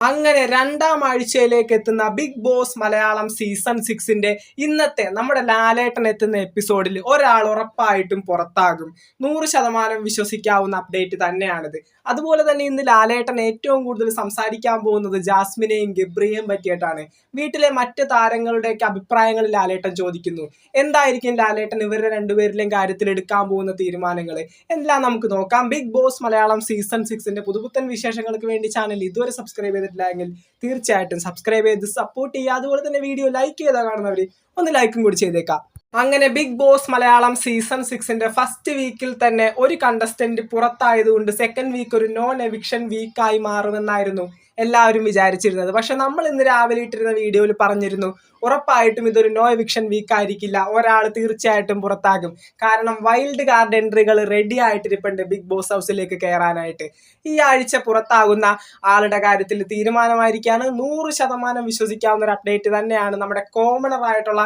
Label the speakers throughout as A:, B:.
A: അങ്ങനെ രണ്ടാം ആഴ്ചയിലേക്ക് എത്തുന്ന ബിഗ് ബോസ് മലയാളം സീസൺ സിക്സിന്റെ ഇന്നത്തെ നമ്മുടെ ലാലേട്ടൻ എത്തുന്ന എപ്പിസോഡിൽ ഒരാൾ ഉറപ്പായിട്ടും പുറത്താകും. നൂറ് ശതമാനം വിശ്വസിക്കാവുന്ന അപ്ഡേറ്റ് തന്നെയാണിത്. അതുപോലെ തന്നെ ഇന്ന് ലാലേട്ടൻ ഏറ്റവും കൂടുതൽ സംസാരിക്കാൻ പോകുന്നത് ജാസ്മിനെയും ഗബ്രിയെയും പറ്റിയിട്ടാണ്. വീട്ടിലെ മറ്റ് താരങ്ങളുടെയൊക്കെ അഭിപ്രായങ്ങൾ ലാലേട്ടൻ ചോദിക്കുന്നു. എന്തായിരിക്കും ലാലേട്ടൻ ഇവരുടെ രണ്ടുപേരിലെയും കാര്യത്തിൽ എടുക്കാൻ പോകുന്ന തീരുമാനങ്ങൾ എല്ലാം നമുക്ക് നോക്കാം. ബിഗ് ബോസ് മലയാളം സീസൺ സിക്സിന്റെ പുതുപുത്തൻ വിശേഷങ്ങൾക്ക് വേണ്ടി ചാനൽ ഇതുവരെ സബ്സ്ക്രൈബ് ചെയ്തിട്ടില്ലെങ്കിൽ തീർച്ചയായിട്ടും സബ്സ്ക്രൈബ് ചെയ്ത് സപ്പോർട്ട് ചെയ്യുക. അതുപോലെ തന്നെ വീഡിയോ ലൈക്ക് ചെയ്താൽ കാണുന്നവർ ഒന്ന് ലൈക്കും കൂടി ചെയ്തേക്കാം. അങ്ങനെ ബിഗ് ബോസ് മലയാളം സീസൺ സിക്സിന്റെ ഫസ്റ്റ് വീക്കിൽ തന്നെ ഒരു കണ്ടസ്റ്റന്റ് പുറത്തായതുകൊണ്ട് സെക്കൻഡ് വീക്ക് ഒരു നോൺ എവിക്ഷൻ വീക്കായി മാറുമെന്നായിരുന്നു എല്ലാവരും വിചാരിച്ചിരുന്നത്. പക്ഷെ നമ്മൾ ഇന്ന് രാവിലെ ഇട്ടിരുന്ന വീഡിയോയിൽ പറഞ്ഞിരുന്നു ഉറപ്പായിട്ടും ഇതൊരു നോ എവിക്ഷൻ വീക്ക് ആയിരിക്കില്ല. ഒരാൾ തീർച്ചയായിട്ടും പുറത്താകും. കാരണം വൈൽഡ് കാർഡ് എൻട്രികൾ റെഡി ആയിട്ടിരിപ്പുണ്ട് ബിഗ് ബോസ് ഹൗസിലേക്ക് കയറാനായിട്ട്. ഈ ആഴ്ച പുറത്താകുന്ന ആളുടെ കാര്യത്തിൽ തീരുമാനമായിരിക്കാണ്. നൂറ് ശതമാനം വിശ്വസിക്കാവുന്ന ഒരു അപ്ഡേറ്റ് തന്നെയാണ് നമ്മുടെ കോമണർ ആയിട്ടുള്ള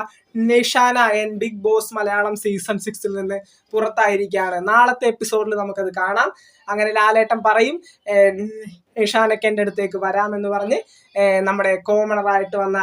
A: Nishana N Big Boss Malayalam season സിക്സിൽ നിന്ന് പുറത്തായിരിക്കുകയാണ് നാളത്തെ എപ്പിസോഡിൽ നമുക്കത് കാണാം. അങ്ങനെ ലാലേട്ടൻ പറയും നിഷാനൊക്കെ എന്റെ അടുത്തേക്ക് വരാമെന്ന് പറഞ്ഞ് നമ്മുടെ കോമണറായിട്ട് വന്ന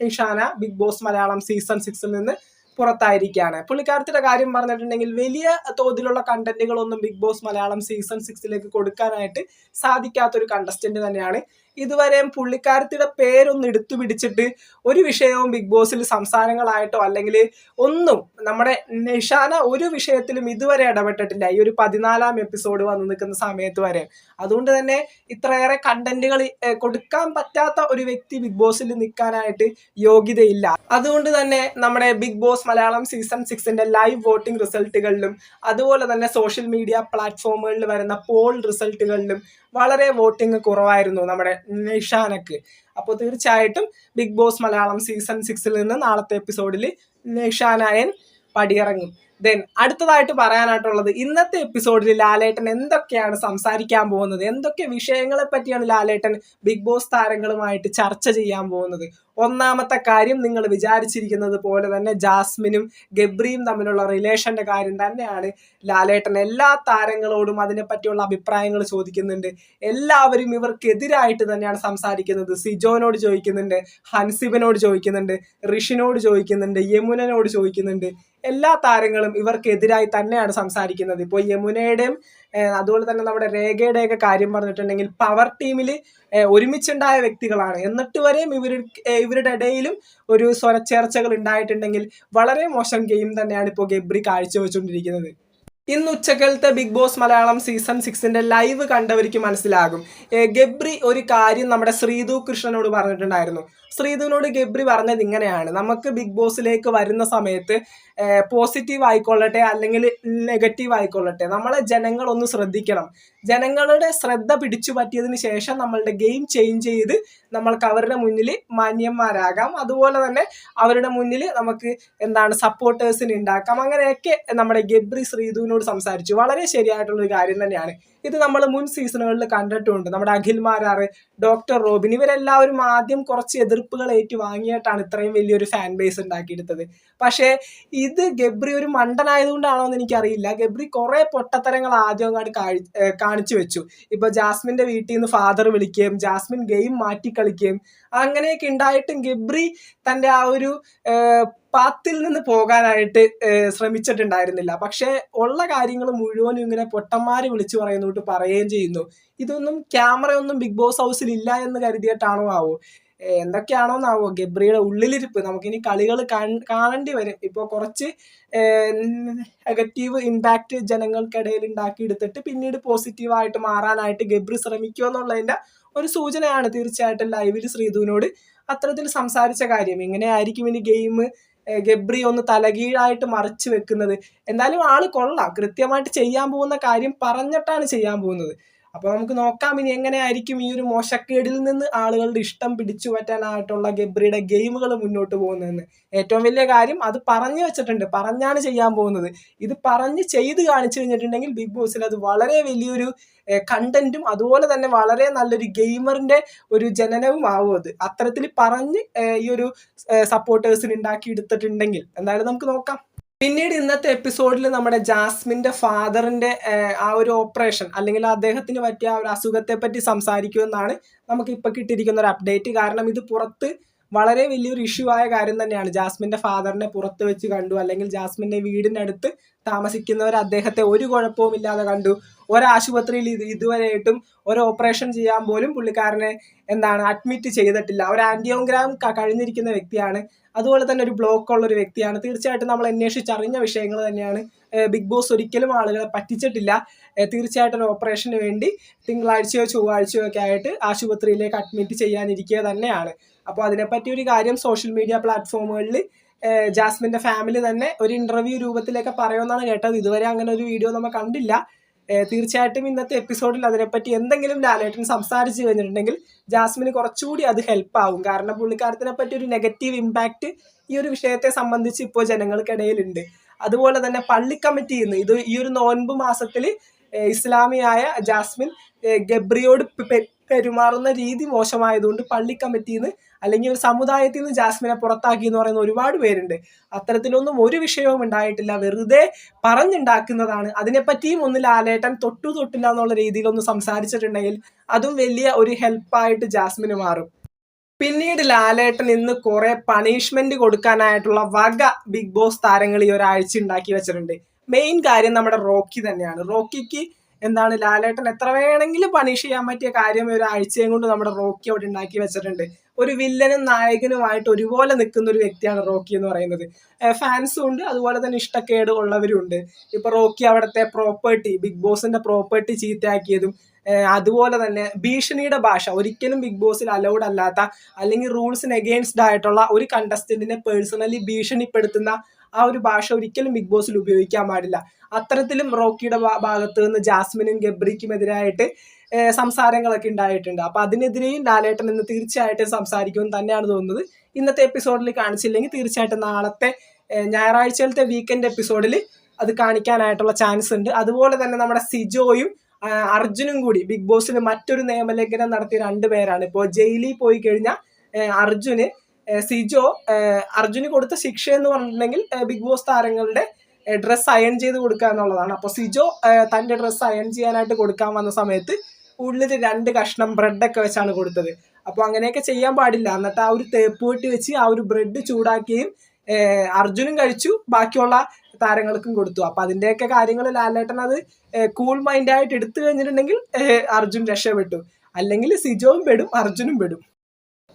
A: Nishana Big Boss Malayalam season സിക്സിൽ നിന്ന് പുറത്തായിരിക്കുകയാണ്. പുള്ളിക്കാരത്തിന്റെ കാര്യം പറഞ്ഞിട്ടുണ്ടെങ്കിൽ വലിയ തോതിലുള്ള കണ്ടന്റുകളൊന്നും ബിഗ് ബോസ് മലയാളം സീസൺ സിക്സിലേക്ക് കൊടുക്കാനായിട്ട് സാധിക്കാത്തൊരു കണ്ടസ്റ്റന്റ് തന്നെയാണ് ഇതുവരെയും പുള്ളിക്കാരത്തിയുടെ പേരൊന്ന് എടുത്തു പിടിച്ചിട്ട് ഒരു വിഷയവും ബിഗ് ബോസിൽ സംസാരങ്ങളായിട്ടോ അല്ലെങ്കിൽ ഒന്നും നമ്മുടെ നിഷാന ഒരു വിഷയത്തിലും ഇതുവരെ ഇടപെട്ടിട്ടില്ല. ഈ ഒരു പതിനാലാം എപ്പിസോഡ് വന്നു നിൽക്കുന്ന സമയത്ത് വരെ. അതുകൊണ്ട് തന്നെ ഇത്രയേറെ കണ്ടന്റുകൾ കൊടുക്കാൻ പറ്റാത്ത ഒരു വ്യക്തി ബിഗ് ബോസിൽ നിൽക്കാനായിട്ട് യോഗ്യതയില്ല. അതുകൊണ്ട് തന്നെ നമ്മുടെ ബിഗ് ബോസ് മലയാളം സീസൺ സിക്സിന്റെ ലൈവ് വോട്ടിംഗ് റിസൾട്ടുകളിലും അതുപോലെ തന്നെ സോഷ്യൽ മീഡിയ പ്ലാറ്റ്ഫോമുകളിൽ വരുന്ന പോൾ റിസൾട്ടുകളിലും വളരെ വോട്ടിംഗ് കുറവായിരുന്നു നമ്മുടെ നിഷാനക്ക്. അപ്പോൾ തീർച്ചയായിട്ടും ബിഗ് ബോസ് മലയാളം സീസൺ സിക്സിൽ നിന്ന് നാളത്തെ എപ്പിസോഡിൽ നിഷാനായൻ പടിയിറങ്ങും. ദെൻ അടുത്തതായിട്ട് പറയാനായിട്ടുള്ളത് ഇന്നത്തെ എപ്പിസോഡിൽ ലാലേട്ടൻ എന്തൊക്കെയാണ് സംസാരിക്കാൻ പോകുന്നത്? എന്തൊക്കെ വിഷയങ്ങളെ പറ്റിയാണ് ലാലേട്ടൻ ബിഗ് ബോസ് താരങ്ങളുമായിട്ട് ചർച്ച ചെയ്യാൻ പോകുന്നത്? ഒന്നാമത്തെ കാര്യം നിങ്ങൾ വിചാരിച്ചിരിക്കുന്നത് പോലെ തന്നെ ജാസ്മിനും ഗബ്രിയും തമ്മിലുള്ള റിലേഷന്റെ കാര്യം തന്നെയാണ് ലാലേട്ടൻ എല്ലാ താരങ്ങളോടും അതിനെപ്പറ്റിയുള്ള അഭിപ്രായങ്ങൾ ചോദിക്കുന്നുണ്ട്. എല്ലാവരും ഇവർക്കെതിരായിട്ട് തന്നെയാണ് സംസാരിക്കുന്നത്. സിജോനോട് ചോദിക്കുന്നുണ്ട് ഹൻസിബനോട് ചോദിക്കുന്നുണ്ട് ഋഷിനോട് ചോദിക്കുന്നുണ്ട് യമുനനോട് ചോദിക്കുന്നുണ്ട്. എല്ലാ താരങ്ങളും ഇവർക്കെതിരായി തന്നെയാണ് സംസാരിക്കുന്നത്. ഇപ്പോൾ യമുനയുടെയും അതുപോലെ തന്നെ നമ്മുടെ രേഖയുടെയൊക്കെ കാര്യം പറഞ്ഞിട്ടുണ്ടെങ്കിൽ പവർ ടീമിൽ ഒരുമിച്ചുണ്ടായ വ്യക്തികളാണ്. എന്നിട്ട് വരെയും ഇവർ ഇവരുടെ ഇടയിലും ഒരു സ്വരച്ചേർച്ചകൾ ഉണ്ടായിട്ടുണ്ടെങ്കിൽ വളരെ മോശം ഗെയിം തന്നെയാണ് ഇപ്പോൾ ഗബ്രി കാഴ്ചവെച്ചുകൊണ്ടിരിക്കുന്നത്. ഇന്ന് ഉച്ചക്കലത്തെ ബിഗ് ബോസ് മലയാളം സീസൺ സിക്സിന്റെ ലൈവ് കണ്ടവർക്ക് മനസ്സിലാകും. ഗബ്രി ഒരു കാര്യം നമ്മുടെ ശ്രീതു കൃഷ്ണനോട് പറഞ്ഞിട്ടുണ്ടായിരുന്നു. ശ്രീധുവിനോട് ഗബ്രി പറഞ്ഞത് ഇങ്ങനെയാണ്. നമുക്ക് ബിഗ് ബോസിലേക്ക് വരുന്ന സമയത്ത് പോസിറ്റീവ് ആയിക്കൊള്ളട്ടെ അല്ലെങ്കിൽ നെഗറ്റീവ് ആയിക്കൊള്ളട്ടെ നമ്മളെ ജനങ്ങളൊന്ന് ശ്രദ്ധിക്കണം. ജനങ്ങളുടെ ശ്രദ്ധ പിടിച്ചു പറ്റിയതിന് ശേഷം നമ്മളുടെ ഗെയിം ചേഞ്ച് ചെയ്ത് നമ്മൾക്ക് അവരുടെ മുന്നിൽ മാന്യന്മാരാകാം. അതുപോലെ തന്നെ അവരുടെ മുന്നിൽ നമുക്ക് എന്താണ് സപ്പോർട്ടേഴ്സിന് ഉണ്ടാക്കാം. അങ്ങനെയൊക്കെ നമ്മുടെ ഗബ്രി ശ്രീധുവിനോട് സംസാരിച്ചു. വളരെ ശരിയായിട്ടുള്ള ഒരു കാര്യം തന്നെയാണ്. ഇത് നമ്മൾ മുൻ സീസണുകളിൽ കണ്ടിട്ടുണ്ട്. നമ്മുടെ അഖിൽ മാരാറ് ഡോക്ടർ റോബിൻ ഇവരെല്ലാവരും ആദ്യം കുറച്ച് എതിർപ്പുകൾ ഏറ്റുവാങ്ങിയിട്ടാണ് ഇത്രയും വലിയൊരു ഫാൻ ബേസ് ഉണ്ടാക്കിയെടുത്തത്. പക്ഷേ ഇത് ഗബ്രി ഒരു മണ്ടനായതുകൊണ്ടാണോ എന്ന് എനിക്കറിയില്ല. ഗബ്രി കുറേ പൊട്ടത്തരങ്ങൾ ആദ്യം അങ്ങോട്ട് കാണിച്ചു വെച്ചു. ഇപ്പൊ ജാസ്മിന്റെ വീട്ടിൽ നിന്ന് ഫാദർ വിളിക്കുകയും ജാസ്മിൻ ഗെയിം മാറ്റി കളിക്കുകയും അങ്ങനെയൊക്കെ ഉണ്ടായിട്ടും ഗബ്രി തന്റെ ആ ഒരു പാത്തിൽ നിന്ന് പോകാനായിട്ട് ശ്രമിച്ചിട്ടുണ്ടായിരുന്നില്ല. പക്ഷേ ഉള്ള കാര്യങ്ങൾ മുഴുവനും ഇങ്ങനെ പൊട്ടന്മാര് വിളിച്ചു പറയുന്നോട്ട് പറയുകയും ചെയ്യുന്നു. ഇതൊന്നും ക്യാമറയൊന്നും ബിഗ് ബോസ് ഹൗസിൽ ഇല്ല എന്ന് കരുതിയിട്ടാണോ ആവോ? എന്തൊക്കെയാണോന്നാവോ ഗബ്രിയുടെ ഉള്ളിലിരിപ്പ്. നമുക്കിനി കളികൾ കാണേണ്ടി വരും. ഇപ്പോൾ കുറച്ച് നെഗറ്റീവ് ഇമ്പാക്റ്റ് ജനങ്ങൾക്കിടയിൽ ഉണ്ടാക്കിയെടുത്തിട്ട് പിന്നീട് പോസിറ്റീവായിട്ട് മാറാനായിട്ട് ഗബ്രി ശ്രമിക്കുക എന്നുള്ളതിന്റെ ഒരു സൂചനയാണ് തീർച്ചയായിട്ടും ലൈവിൽ ശ്രീധുവിനോട് അത്തരത്തിൽ സംസാരിച്ച കാര്യം. എങ്ങനെയായിരിക്കും ഇനി ഗെയിം ഗബ്രി ഒന്ന് തലകീഴായിട്ട് മറിച്ച് വെക്കുന്നത്. എന്തായാലും ആൾ കൊള്ളാം. കൃത്യമായിട്ട് ചെയ്യാൻ പോകുന്ന കാര്യം പറഞ്ഞിട്ടാണ് ചെയ്യാൻ പോകുന്നത്. അപ്പോൾ നമുക്ക് നോക്കാം ഇനി എങ്ങനെയായിരിക്കും ഈ ഒരു മോശക്കേടിൽ നിന്ന് ആളുകളുടെ ഇഷ്ടം പിടിച്ചു പറ്റാനായിട്ടുള്ള ഗബ്രിയുടെ ഗെയിമുകൾ മുന്നോട്ട് പോകുന്നതെന്ന്. ഏറ്റവും വലിയ കാര്യം അത് പറഞ്ഞു വെച്ചിട്ടുണ്ട്. പറഞ്ഞാണ് ചെയ്യാൻ പോകുന്നത്. ഇത് പറഞ്ഞ് ചെയ്ത് കാണിച്ചു കഴിഞ്ഞിട്ടുണ്ടെങ്കിൽ ബിഗ് ബോസിൽ അത് വളരെ വലിയൊരു കണ്ടന്റും അതുപോലെ തന്നെ വളരെ നല്ലൊരു ഗെയിമറിന്റെ ഒരു ജനനവും ആവും അത്. അത്തരത്തിൽ പറഞ്ഞ് ഈ ഒരു സപ്പോർട്ടേഴ്സിന് ഉണ്ടാക്കി എടുത്തിട്ടുണ്ടെങ്കിൽ എന്തായാലും നമുക്ക് നോക്കാം. പിന്നീട് ഇന്നത്തെ എപ്പിസോഡിൽ നമ്മുടെ ജാസ്മിന്റെ ഫാദറിന്റെ ആ ഒരു ഓപ്പറേഷൻ അല്ലെങ്കിൽ അദ്ദേഹത്തിന് പറ്റിയ ആ ഒരു അസുഖത്തെ പറ്റി സംസാരിക്കുമെന്നാണ് നമുക്ക് ഇപ്പൊ കിട്ടിയിരിക്കുന്ന ഒരു അപ്ഡേറ്റ് കാരണം ഇത് പുറത്ത് വളരെ വലിയൊരു ഇഷ്യൂ ആയ കാര്യം തന്നെയാണ്. ജാസ്മിന്റെ ഫാദറിനെ പുറത്ത് വെച്ച് കണ്ടു അല്ലെങ്കിൽ ജാസ്മിന്റെ വീടിനടുത്ത് താമസിക്കുന്നവർ അദ്ദേഹത്തെ ഒരു കുഴപ്പവും ഇല്ലാതെ കണ്ടു. ഒരാശുപത്രിയിൽ ഇത് ഇതുവരെയായിട്ടും ഒരു ഓപ്പറേഷൻ ചെയ്യാൻ പോലും പുള്ളിക്കാരനെ എന്താണ് അഡ്മിറ്റ് ചെയ്തിട്ടില്ല. ഒരു ആന്റിയോഗ്രാം കഴിഞ്ഞിരിക്കുന്ന വ്യക്തിയാണ്. അതുപോലെ തന്നെ ഒരു ബ്ലോക്ക് ഉള്ള ഒരു വ്യക്തിയാണ്. തീർച്ചയായിട്ടും നമ്മൾ അന്വേഷിച്ചറിഞ്ഞ വിഷയങ്ങൾ തന്നെയാണ്. ബിഗ് ബോസ് ഒരിക്കലും ആളുകളെ പറ്റിച്ചിട്ടില്ല. തീർച്ചയായിട്ടും ഒരു ഓപ്പറേഷന് വേണ്ടി തിങ്കളാഴ്ചയോ ചൊവ്വാഴ്ചയോ ഒക്കെ ആയിട്ട് ആശുപത്രിയിലേക്ക് അഡ്മിറ്റ് ചെയ്യാനിരിക്കുക തന്നെയാണ്. അപ്പോൾ അതിനെപ്പറ്റി ഒരു കാര്യം സോഷ്യൽ മീഡിയ പ്ലാറ്റ്ഫോമുകളിൽ ജാസ്മിന്റെ ഫാമിലി തന്നെ ഒരു ഇന്റർവ്യൂ രൂപത്തിലൊക്കെ പറയുമെന്നാണ് കേട്ടത്. ഇതുവരെ അങ്ങനെ ഒരു വീഡിയോ നമ്മൾ കണ്ടില്ല. തീർച്ചയായിട്ടും ഇന്നത്തെ എപ്പിസോഡിൽ അതിനെപ്പറ്റി എന്തെങ്കിലും ലാലേട്ടൻ സംസാരിച്ചു കഴിഞ്ഞിട്ടുണ്ടെങ്കിൽ ജാസ്മിന് കുറച്ചുകൂടി അത് ഹെൽപ്പ് ആവും. കാരണം പുള്ളിക്കാരത്തിനെ പറ്റി ഒരു നെഗറ്റീവ് ഇമ്പാക്റ്റ് ഈ ഒരു വിഷയത്തെ സംബന്ധിച്ച് ഇപ്പോൾ ജനങ്ങൾക്കിടയിലുണ്ട്. അതുപോലെ തന്നെ പള്ളി കമ്മിറ്റിയിൽ നിന്ന് ഇത് ഈ ഒരു നോൻപ് മാസത്തിൽ ഇസ്ലാമിയായ ജാസ്മിൻ ഗബ്രിയോട് പെരുമാറുന്ന രീതി മോശമായതുകൊണ്ട് പള്ളി കമ്മിറ്റിയിൽ നിന്ന് അല്ലെങ്കിൽ ഒരു സമുദായത്തിൽ നിന്ന് ജാസ്മിനെ പുറത്താക്കി എന്ന് പറയുന്ന ഒരുപാട് പേരുണ്ട്. അത്തരത്തിലൊന്നും ഒരു വിഷയവും ഉണ്ടായിട്ടില്ല. വെറുതെ പറഞ്ഞുണ്ടാക്കുന്നതാണ്. അതിനെപ്പറ്റിയും ഒന്ന് ലാലേട്ടൻ തൊട്ടു തൊട്ടില്ല എന്നുള്ള രീതിയിൽ ഒന്ന് സംസാരിച്ചിട്ടുണ്ടെങ്കിൽ അതും വലിയ ഒരു ഹെൽപ്പായിട്ട് ജാസ്മിന് മാറും. പിന്നീട് ലാലേട്ടൻ ഇന്ന് കുറെ പണിഷ്മെന്റ് കൊടുക്കാനായിട്ടുള്ള വക ബിഗ് ബോസ് താരങ്ങൾ ഈ ഒരാഴ്ച ഉണ്ടാക്കി വെച്ചിട്ടുണ്ട്. മെയിൻ കാര്യം നമ്മുടെ റോക്കി തന്നെയാണ്. റോക്കിക്ക് എന്താണ് ലാലേട്ടൻ എത്ര വേണമെങ്കിലും പണിഷ് ചെയ്യാൻ പറ്റിയ കാര്യം ഒരു ആഴ്ചയും കൊണ്ട് നമ്മുടെ റോക്കി അവിടെ ഉണ്ടാക്കി വെച്ചിട്ടുണ്ട്. ഒരു വില്ലനും നായകനുമായിട്ട് ഒരുപോലെ നിൽക്കുന്ന ഒരു വ്യക്തിയാണ് റോക്കി എന്ന് പറയുന്നത്. ഫാൻസും ഉണ്ട്. അതുപോലെ തന്നെ ഇഷ്ടക്കേട് ഉള്ളവരും ഉണ്ട് ഇപ്പൊ റോക്കി അവിടുത്തെ പ്രോപ്പർട്ടി ബിഗ് ബോസിന്റെ പ്രോപ്പർട്ടി ചീത്തയാക്കിയതും അതുപോലെ തന്നെ ഭീഷണിയുടെ ഭാഷ. ഒരിക്കലും ബിഗ് ബോസിൽ അലൗഡ് അല്ലാത്ത അല്ലെങ്കിൽ റൂൾസിന് എഗെയിൻസ്ഡ് ആയിട്ടുള്ള ഒരു കണ്ടസ്റ്റന്റിനെ പേഴ്സണലി ഭീഷണിപ്പെടുത്തുന്ന ആ ഒരു ഭാഷ ഒരിക്കലും ബിഗ് ബോസിൽ ഉപയോഗിക്കാൻ പാടില്ല. അത്തരത്തിലും റോക്കിയുടെ ഭാഗത്ത് നിന്ന് ജാസ്മിനും ഗബ്രിക്കും എതിരായിട്ട് സംസാരങ്ങളൊക്കെ ഉണ്ടായിട്ടുണ്ട്. അപ്പൊ അതിനെതിരെയും ലാലേട്ടൻ ഇന്ന് തീർച്ചയായിട്ടും സംസാരിക്കുമെന്ന് തന്നെയാണ് തോന്നുന്നത്. ഇന്നത്തെ എപ്പിസോഡിൽ കാണിച്ചില്ലെങ്കിൽ തീർച്ചയായിട്ടും നാളത്തെ ഞായറാഴ്ചയിലത്തെ വീക്കെൻഡ് എപ്പിസോഡിൽ അത് കാണിക്കാനായിട്ടുള്ള ചാൻസ് ഉണ്ട്. അതുപോലെ തന്നെ നമ്മുടെ സിജോയും അർജുനും കൂടി ബിഗ് ബോസിൽ മറ്റൊരു നിയമലംഘനം നടത്തിയ രണ്ടുപേരാണ് ഇപ്പോൾ ജയിലിൽ പോയി കഴിഞ്ഞാൽ അർജുന് സിജോ അർജുന് കൊടുത്ത ശിക്ഷ എന്ന് പറഞ്ഞിട്ടുണ്ടെങ്കിൽ ബിഗ് ബോസ് താരങ്ങളുടെ ഡ്രസ്സ് അയൺ ചെയ്ത് കൊടുക്കുക എന്നുള്ളതാണ്. അപ്പോൾ സിജോ തന്റെ ഡ്രസ്സ് അയൺ ചെയ്യാനായിട്ട് കൊടുക്കാൻ വന്ന സമയത്ത് ഉള്ളിൽ രണ്ട് കഷ്ണം ബ്രെഡൊക്കെ വെച്ചാണ് കൊടുത്തത്. അപ്പോൾ അങ്ങനെയൊക്കെ ചെയ്യാൻ പാടില്ല. എന്നിട്ട് ആ ഒരു തേപ്പ് വെട്ടി വെച്ച് ആ ഒരു ബ്രെഡ് ചൂടാക്കുകയും അർജുനും കഴിച്ചു. ബാക്കിയുള്ള താരങ്ങൾക്കും കൊടുത്തു. അപ്പൊ അതിന്റെയൊക്കെ കാര്യങ്ങൾ ലാലേട്ടൻ അത് കൂൾ മൈൻഡായിട്ട് എടുത്തു കഴിഞ്ഞിട്ടുണ്ടെങ്കിൽ അർജുൻ രക്ഷപ്പെട്ടു. അല്ലെങ്കിൽ സിജോവും പെടും അർജുനും പെടും.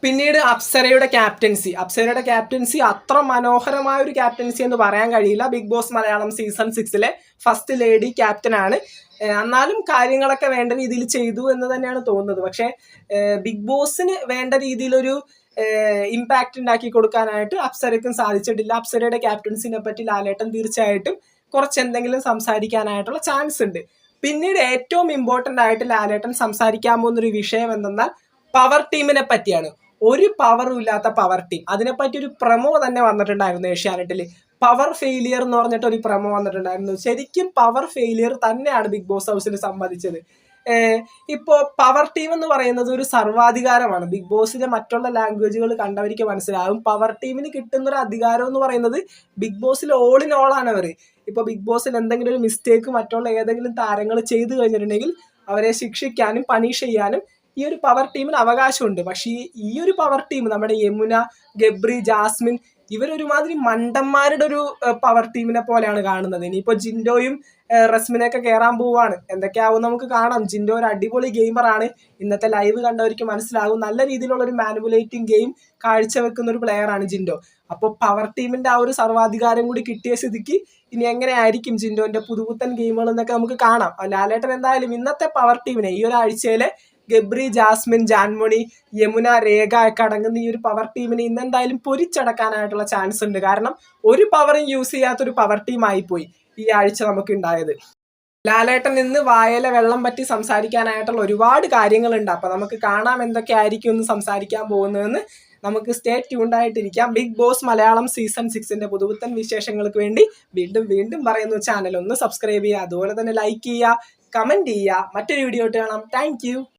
A: പിന്നീട് അപ്സരയുടെ ക്യാപ്റ്റൻസി. അപ്സരയുടെ ക്യാപ്റ്റൻസി അത്ര മനോഹരമായ ഒരു ക്യാപ്റ്റൻസി എന്ന് പറയാൻ കഴിയില്ല. ബിഗ് ബോസ് മലയാളം സീസൺ സിക്സിലെ ഫസ്റ്റ് ലേഡി ക്യാപ്റ്റനാണ്. എന്നാലും കാര്യങ്ങളൊക്കെ വേണ്ട രീതിയിൽ ചെയ്തു എന്ന് തന്നെയാണ് തോന്നുന്നത്. പക്ഷേ ബിഗ് ബോസിന് വേണ്ട രീതിയിലൊരു ഇമ്പാക്റ്റ് ഉണ്ടാക്കി കൊടുക്കാനായിട്ട് അപ്സരയ്ക്കും സാധിച്ചിട്ടില്ല. അപ്സരയുടെ ക്യാപ്റ്റൻസിനെ പറ്റി ലാലേട്ടൻ തീർച്ചയായിട്ടും കുറച്ച് എന്തെങ്കിലും സംസാരിക്കാനായിട്ടുള്ള ചാൻസ് ഉണ്ട്. പിന്നീട് ഏറ്റവും ഇമ്പോർട്ടന്റ് ആയിട്ട് ലാലേട്ടൻ സംസാരിക്കാൻ പോകുന്ന ഒരു വിഷയം എന്തെന്നാൽ പവർ ടീമിനെ പറ്റിയാണ്. ഒരു പവറും ഇല്ലാത്ത പവർ ടീം അതിനെപ്പറ്റി ഒരു പ്രമോ തന്നെ വന്നിട്ടുണ്ടായിരുന്നു ഏഷ്യാനെറ്റിൽ പവർ ഫെയിലിയർ എന്ന് പറഞ്ഞിട്ട് ഒരു പ്രമോ വന്നിട്ടുണ്ടായിരുന്നു. ശരിക്കും പവർ ഫെയിലിയർ തന്നെയാണ് ബിഗ് ബോസ് ഹൗസിൽ സംബന്ധിച്ചത്. ഇപ്പോൾ പവർ ടീം എന്ന് പറയുന്നത് ഒരു സർവാധികാരമാണ്. ബിഗ് ബോസിലെ മറ്റുള്ള ലാംഗ്വേജുകൾ കണ്ടവർക്ക് മനസ്സിലാകും പവർ ടീമിന് കിട്ടുന്ന ഒരു അധികാരം എന്ന് പറയുന്നത് ബിഗ് ബോസിൽ ഓൾ ഇൻ ഓൾ ആണ് അവർ ഇപ്പോൾ ബിഗ് ബോസിൽ എന്തെങ്കിലും ഒരു മിസ്റ്റേക്ക് മറ്റുള്ള ഏതെങ്കിലും താരങ്ങൾ ചെയ്തു കഴിഞ്ഞിട്ടുണ്ടെങ്കിൽ അവരെ ശിക്ഷിക്കാനും പണിഷ് ചെയ്യാനും ഈ ഒരു പവർ ടീമിന് അവകാശമുണ്ട്. പക്ഷേ ഈ ഒരു പവർ ടീം നമ്മുടെ യമുന ഗബ്രി ജാസ്മിൻ ഇവരൊരുമാതിരി മണ്ടന്മാരുടെ ഒരു പവർ ടീമിനെ പോലെയാണ് കാണുന്നത്. ഇനിയിപ്പോ ജിൻഡോയും റസ്മിനൊക്കെ കയറാൻ പോവാണ് എന്തൊക്കെയാവും നമുക്ക് കാണാം. ജിൻഡോ ഒരു അടിപൊളി ഗെയിമറാണ് ഇന്നത്തെ ലൈവ് കണ്ടവർക്ക് മനസ്സിലാകും നല്ല രീതിയിലുള്ള ഒരു മാനുപുലേറ്റിംഗ് ഗെയിം കാഴ്ചവെക്കുന്ന ഒരു പ്ലെയർ ആണ് ജിൻഡോ. അപ്പോൾ പവർ ടീമിന്റെ ആ ഒരു സർവാധികാരം കൂടി കിട്ടിയ സ്ഥിതിക്ക് ഇനി എങ്ങനെയായിരിക്കും ജിൻഡോന്റെ പുതുപുത്തൻ ഗെയിമുകൾ എന്നൊക്കെ നമുക്ക് കാണാം. ലാലേട്ടൻ എന്തായാലും ഇന്നത്തെ പവർ ടീമിനെ ഈ ഒരാഴ്ചയിലെ ഗബ്രി ജാസ്മിൻ ജാൻമണി യമുന രേഖ ഒക്കെ അടങ്ങുന്ന ഈ ഒരു പവർ ടീമിനെ ഇന്ന് എന്തായാലും പൊരിച്ചടക്കാനായിട്ടുള്ള ചാൻസ് ഉണ്ട്. കാരണം ഒരു പവറും യൂസ് ചെയ്യാത്തൊരു പവർ ടീമായി പോയി ഈ ആഴ്ച നമുക്ക് ഉണ്ടായത്. ലാലേട്ടൻ ഇന്ന് വായല വെള്ളം പറ്റി സംസാരിക്കാനായിട്ടുള്ള ഒരുപാട് കാര്യങ്ങളുണ്ട്. അപ്പൊ നമുക്ക് കാണാം എന്തൊക്കെ ആയിരിക്കും സംസാരിക്കാൻ പോകുന്നതെന്ന്. നമുക്ക് സ്റ്റേ ട്യൂണ്ടായിട്ടിരിക്കാം ബിഗ് ബോസ് മലയാളം സീസൺ സിക്സിന്റെ പുതുപുത്തൻ വിശേഷങ്ങൾക്ക് വേണ്ടി വീണ്ടും വീണ്ടും പറയുന്നു ചാനൽ ഒന്ന് സബ്സ്ക്രൈബ് ചെയ്യുക. അതുപോലെ തന്നെ ലൈക്ക് ചെയ്യുക കമന്റ് ചെയ്യുക. മറ്റൊരു വീഡിയോ കാണാം. താങ്ക്